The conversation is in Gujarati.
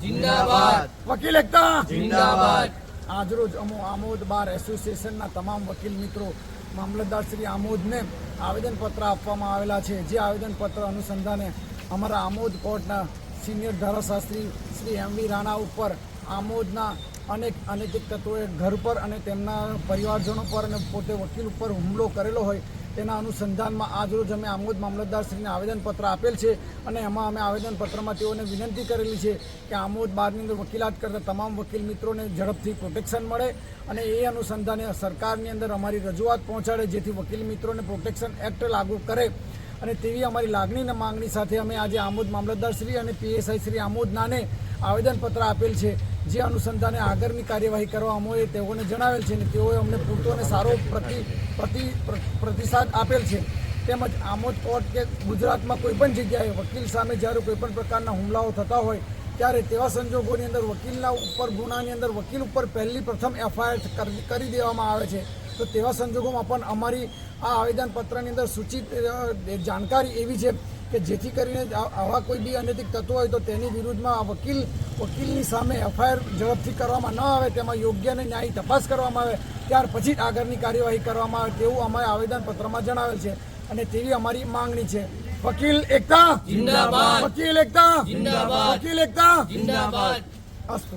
જિંદાબાદ. વકીલ એકતા. જિંદાબાદ. આજરોજ અમો આમોદ બાર એસોસિએશનના તમામ વકીલ મિત્રો મામલતદાર શ્રી આમોદને આવેદનપત્ર આપવામાં આવેલા છે. જે આવેદનપત્ર અનુસંધાને અમારા આમોદ કોર્ટના સિનિયર ધારાશાસ્ત્રી શ્રી એમ વી રાણા ઉપર આમોદના અનેક અનૈતિક તત્વોએ ઘર પર અને તેમના પરિવારજનો પર અને પોતે વકીલ ઉપર હુમલો કરેલો હોય તેના અનુસંધાનમાં આજરોજ અમે આમોદ મામલતદારશ્રીને આવેદનપત્ર આપેલ છે અને એમાં અમે આવેદનપત્રમાં તેઓને વિનંતી કરેલી છે કે આમોદ બારની અંદર વકીલાત કરતા તમામ વકીલ મિત્રોને ઝડપથી પ્રોટેક્શન મળે અને એ અનુસંધાને સરકારની અંદર અમારી રજૂઆત પહોંચાડે જેથી વકીલ મિત્રોને પ્રોટેક્શન એક્ટ લાગુ કરે. અને તેવી અમારી લાગણી માંગણી સાથે અમે આજે આમોદ મામલતદાર શ્રી અને પીએસઆઈ શ્રી આમોદ નાને આવેદનપત્ર આપેલ છે. જે અનુસંધાને આગળની કાર્યવાહી કરવા અમોએ તેઓને જણાવેલ છે અને તેઓએ અમને પૂરતો અને સારો પ્રતિ પ્રતિ પ્રતિસાદ આપેલ છે. તેમજ આમોદ કોર્ટ કે ગુજરાતમાં કોઈ પણ જગ્યાએ વકીલ સામે જ્યારે કોઈ પણ પ્રકારના હુમલાઓ થતા હોય, ત્યારે તેવા સંજોગોની અંદર વકીલના ઉપર ગુનાની અંદર વકીલ ઉપર પહેલી પ્રથમ એફઆઈઆર કરી દેવામાં આવે છે. તો તેવા સંજોગોમાં પણ અમારી આ આવેદનપત્રની અંદર સૂચિત જાણકારી એવી છે કે જેથી કરીને આવા કોઈ બી અનૈતિક તત્વો હોય તો તેની વિરુદ્ધમાં આ વકીલ વકીલની સામે એફઆઈઆર ઝડપથી કરવામાં ન આવે તેમાં યોગ્ય અને ન્યાયી તપાસ કરવામાં આવે ત્યાર પછી જ આગળની કાર્યવાહી કરવામાં આવે તેવું અમારે આવેદનપત્રમાં જણાવેલ છે અને તેવી અમારી માંગણી છે. વકીલ એકતા! જિંદાબાદ. વકીલ એકતા! જિંદાબાદ. વકીલ એકતા! જિંદાબાદ! અસ્તુ.